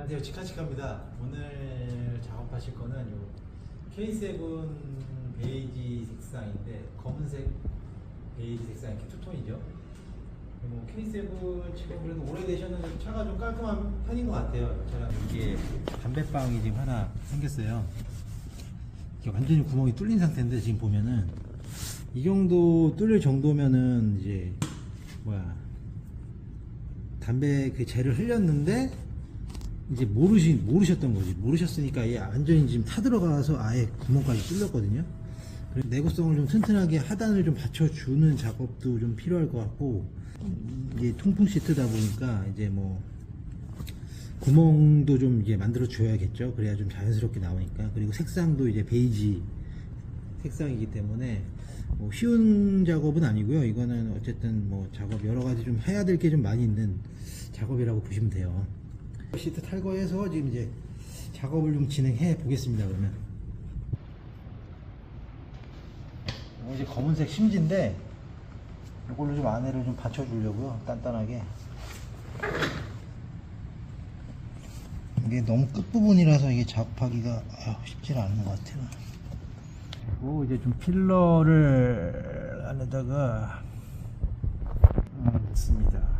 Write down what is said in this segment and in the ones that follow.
안녕하세요. 치카치카입니다. 오늘 작업하실 거는 요 K7 베이지 색상인데 검은색 베이지 색상 이렇게 투톤이죠. 뭐 K7 지금 그래도 오래되셨는데 차가 좀 깔끔한 편인 것 같아요. 이 차량 이게 담배방이 지금 하나 생겼어요. 이게 완전히 구멍이 뚫린 상태인데 지금 보면은 이 정도 뚫릴 정도면은 이제 뭐야 담배 그 재를 흘렸는데 이제 모르시 모르셨던 거지 모르셨으니까 얘 완전히 지금 타들어가서 아예 구멍까지 뚫렸거든요. 그래서 내구성을 좀 튼튼하게 하단을 좀 받쳐주는 작업도 좀 필요할 것 같고 이게 통풍 시트다 보니까 이제 뭐 구멍도 좀 이제 만들어 줘야겠죠. 그래야 좀 자연스럽게 나오니까 그리고 색상도 이제 베이지 색상이기 때문에 뭐 쉬운 작업은 아니고요. 이거는 어쨌든 뭐 작업 여러 가지 좀 해야 될 게 좀 많이 있는 작업이라고 보시면 돼요. 시트 탈거해서 지금 이제 작업을 좀 진행해 보겠습니다. 그러면 이거 이제 검은색 심지인데 이걸로 좀 안에를 좀 받쳐주려고요. 단단하게. 이게 너무 끝부분이라서 이게 작업하기가 아유, 쉽지 않은 것 같아요. 그리고 이제 좀 필러를 안에다가 음, 넣습니다.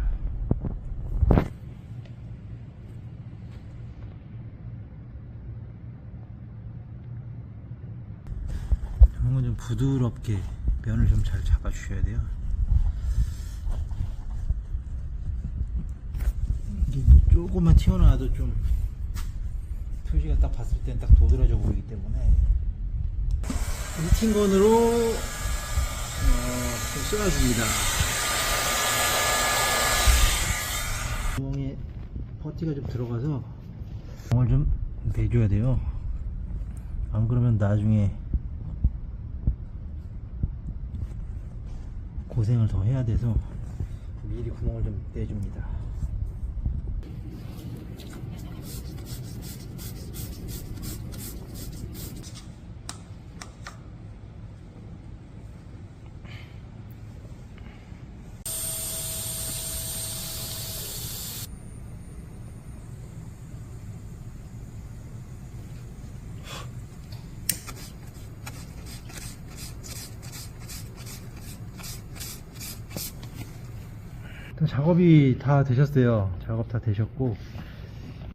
건좀 부드럽게 면을 좀 잘 잡아 주셔야 돼요. 이게 뭐 조금만 튀어나와도 좀 표시가 딱 봤을 땐 딱 도드라져 보이기 때문에 히팅건으로 어, 좀 쏘아줍니다. 구멍에 퍼티가 좀 들어가서 구멍을 좀 내줘야 돼요. 안 그러면 나중에 고생을 더 해야 돼서 미리 구멍을 좀 내줍니다. 작업이 다 되셨어요. 작업 다 되셨고